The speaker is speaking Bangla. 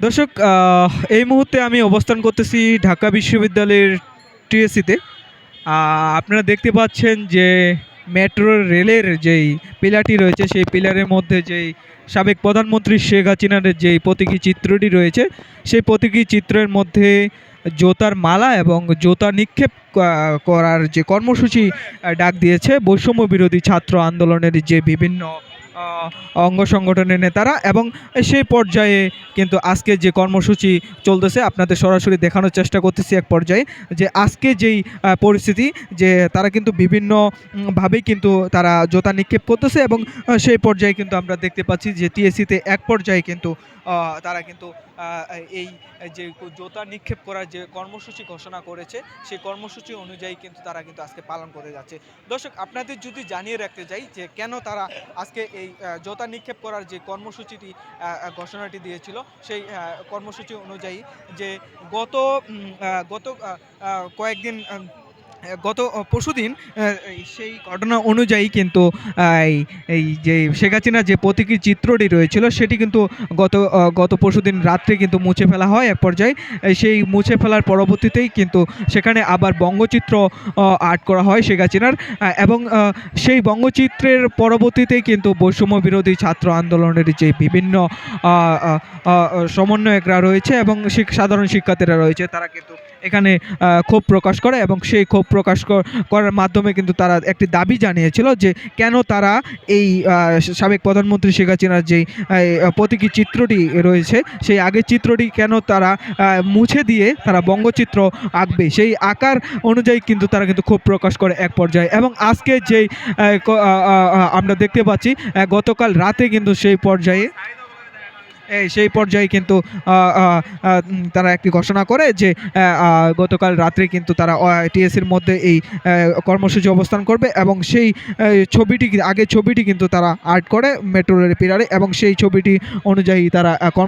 দর্শক এই মুহূর্তে আমি অবস্থান করতেছি ঢাকা বিশ্ববিদ্যালয়ের টিএসসিতে। আপনারা দেখতে পাচ্ছেন যে মেট্রো রেলের যেই পিলারটি রয়েছে, সেই পিলারের মধ্যে যেই সাবেক প্রধানমন্ত্রী শেখ হাসিনার যেই প্রতীকী চিত্রটি রয়েছে, সেই প্রতীকী চিত্রের মধ্যে জোতার মালা এবং জোতা নিক্ষেপ করার যে কর্মসূচি ডাক দিয়েছে বৈষম্য বিরোধী ছাত্র আন্দোলনের যে বিভিন্ন অঙ্গ সংগঠনের নেতারা এবং সেই পর্যায়ে কিন্তু আজকে যে কর্মসূচি চলতেছে আপনাদের সরাসরি দেখানোর চেষ্টা করতেছি এক পর্যায়ে যে আজকে যেই পরিস্থিতি যে তারা কিন্তু বিভিন্ন উম, কিন্তু তারা জোতা নিক্ষেপ করতেছে এবং সেই পর্যায়ে কিন্তু আমরা দেখতে পাচ্ছি যে টিএসসিতে এক পর্যায়ে কিন্তু তারা কিন্তু এই যে জোতা নিক্ষেপ করার যে কর্মসূচি ঘোষণা করেছে সেই কর্মসূচি অনুযায়ী কিন্তু তারা কিন্তু আজকে পালন করে যাচ্ছে। দর্শক আপনাদের যদি জানিয়ে রাখতে চাই যে কেন তারা আজকে এই আহ, জোতা নিক্ষেপ করার যে কর্মসূচিটি ঘোষণাটি দিয়েছিল সেই কর্মসূচি অনুযায়ী যে গত গত কয়েকদিন গত পরশুদিন সেই ঘটনা অনুযায়ী কিন্তু এই যে শেখ হাসিনার যে প্রতীকী চিত্রটি রয়েছিল, সেটি কিন্তু গত গত পরশুদিন রাত্রে কিন্তু মুছে ফেলা হয় এক পর্যায়ে। সেই মুছে ফেলার পরবর্তীতেই কিন্তু সেখানে আবার বঙ্গচিত্র আর্ট করা হয় শেখ হাসিনার। এবং সেই বঙ্গচিত্রের পরবর্তীতেই কিন্তু বৈষম্য বিরোধী ছাত্র আন্দোলনের যে বিভিন্ন সমন্বয়করা রয়েছে এবং সাধারণ শিক্ষার্থীরা রয়েছে, তারা কিন্তু এখানে ক্ষোভ প্রকাশ করে এবং সেই ক্ষোভ প্রকাশ কর- করার মাধ্যমে কিন্তু তারা একটি দাবি জানিয়েছিল যে কেন তারা এই সাবেক প্রধানমন্ত্রী শেখ হাসিনার যেই প্রতীকী চিত্রটি রয়েছে, সেই আগের চিত্রটি কেন তারা মুছে দিয়ে তারা বঙ্গচিত্র আঁকবে? সেই আকার অনুযায়ী কিন্তু তারা কিন্তু ক্ষোভ প্রকাশ করে এক পর্যায়ে এবং আজকে যেই আমরা দেখতে পাচ্ছি গতকাল রাতে কিন্তু সেই পর্যায়ে সেই পর্যায়ে কিন্তু তারা একটি ঘোষণা করে যে গতকাল রাত্রে কিন্তু তারা টিএসির মধ্যে এই কর্মসূচি অবস্থান করবে এবং সেই ছবিটি আগে ছবিটি কিন্তু তারা আর্ট করে মেট্রো রেল পিলারে এবং সেই ছবিটি অনুযায়ী তারা